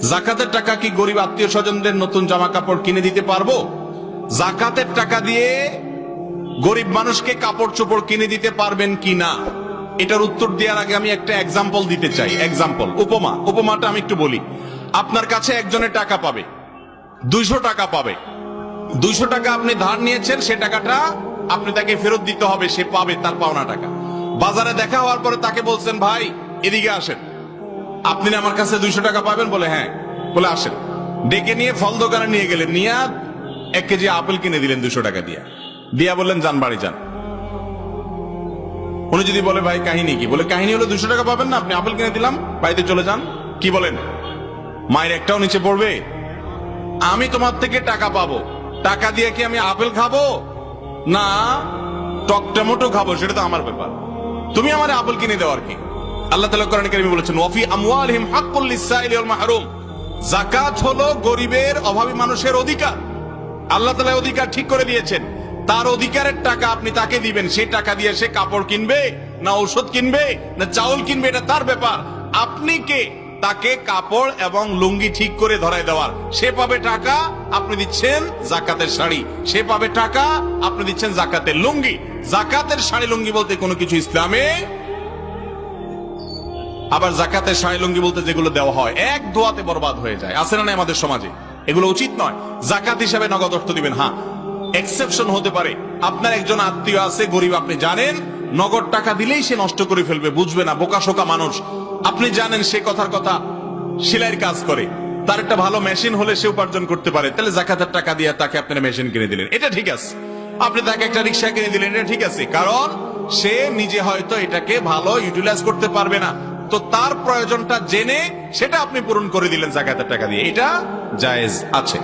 জাকাতের টাকা কি গরিব আত্মীয় স্বজনদের নতুন জামা কাপড় কিনে দিতে পারব? জাকাতের টাকা দিয়ে গরিব মানুষকে কাপড় চোপড় কিনে দিতে পারবেন কি না? এটার উত্তর দেওয়ার আগে আমি একটা এক্সাম্পল দিতে চাই। এক্সাম্পল উপমা। উপমাটা আমি একটু বলি। আপনার কাছে একজনের টাকা পাবে। দুইশো টাকা পাবে। দুইশো টাকা আপনি ধার নিয়েছেন, সে টাকাটা আপনি তাকে ফেরত দিতে হবে, সে পাবে তার পাওনা টাকা। বাজারে দেখা হওয়ার পরে তাকে বলছেন, ভাই, এদিকে আসেন। আপনি আমার কাছে দুইশো টাকা পাবেন বলে হ্যাঁ বলে আসেন। ডেকে নিয়ে ফল দোকানে নিয়ে গেলেন। নিয়ে এক কেজি আপেল কিনে দিলেন দুশো টাকা দিয়া। দিয়া বললেন, যান, বাড়ি যান। উনি যদি বলে, ভাই, কাহিনী কি? বলে, কাহিনী হলো দুশো টাকা পাবেন না, আপনি আপেল কিনে দিলাম, বাড়িতে চলে যান। কি বলেন? মায়ের একটাও নিচে পড়বে। আমি তোমার থেকে টাকা পাবো। টাকা দিয়ে কি আমি আপেল খাব? না টক টমেটো খাব, সেটা তো আমার ব্যাপার। তুমি আমার আপেল কিনে দেওয়ার কি। আল্লাহ তাআলা কোরআন কারিমে বলেছেন, ওয়াফি আমওয়ালিহিম হাক্কুল লিসাইলি ওয়াল মাহরুম। যাকাত হলো গরিবের অভাবী মানুষের অধিকার। আল্লাহ অধিকার ঠিক করে দিয়েছেন। তার অধিকারের টাকা আপনি তাকে দিবেন। সেই টাকা দিয়ে সে কাপড় কিনবে, না ঔষধ কিনবে, না চাউল কিনবে, এটা তার ব্যাপার। আপনি কে? তাকে কাপড় এবং লুঙ্গি ঠিক করে ধরাই দেওয়ার। সে পাবে টাকা, আপনি দিচ্ছেন জাকাতের শাড়ি। সে পাবে টাকা, আপনি দিচ্ছেন জাকাতের লুঙ্গি। জাকাতের শাড়ি, লুঙ্গি বলতে কোনো কিছু ইসলামে আবার জাকাতের শাড়ি লুঙ্গি বলতে যেগুলো দেওয়া হয়, এক দোয়াতে বরবাদ হয়ে যায়। আছে না আমাদের সমাজে? এগুলো উচিত নয়। জাকাত হিসাবে নগদ অর্থ দিবেন হ্যাঁ। এক্সেপশন হতে পারে। আপনার একজন আত্মীয় আছে, গরিব, আপনি জানেন, নগদ টাকা দিলেই সে নষ্ট করে ফেলবে, বুঝবে না, বোকা শোকা মানুষ। আপনি জানেন সে কথার কথা, সেলাইয়ের কাজ করে। তার একটা ভালো মেশিন হলে সে উপার্জন করতে পারে। তাহলে জাকাতের টাকা দিয়ে তাকে আপনার মেশিন কিনে দিলেন। এটা ঠিক আছে। আপনি তাকে একটা রিক্সা কিনে দিলেন, এটা ঠিক আছে। কারণ সে নিজে হয়তো এটাকে ভালো ইউটিলাইজ করতে পারবে না। তো তার প্রয়োজনটা জেনে সেটা আপনি পূরণ করে দিলেন জাকাতের টাকা দিয়ে। এটা জায়েজ আছে।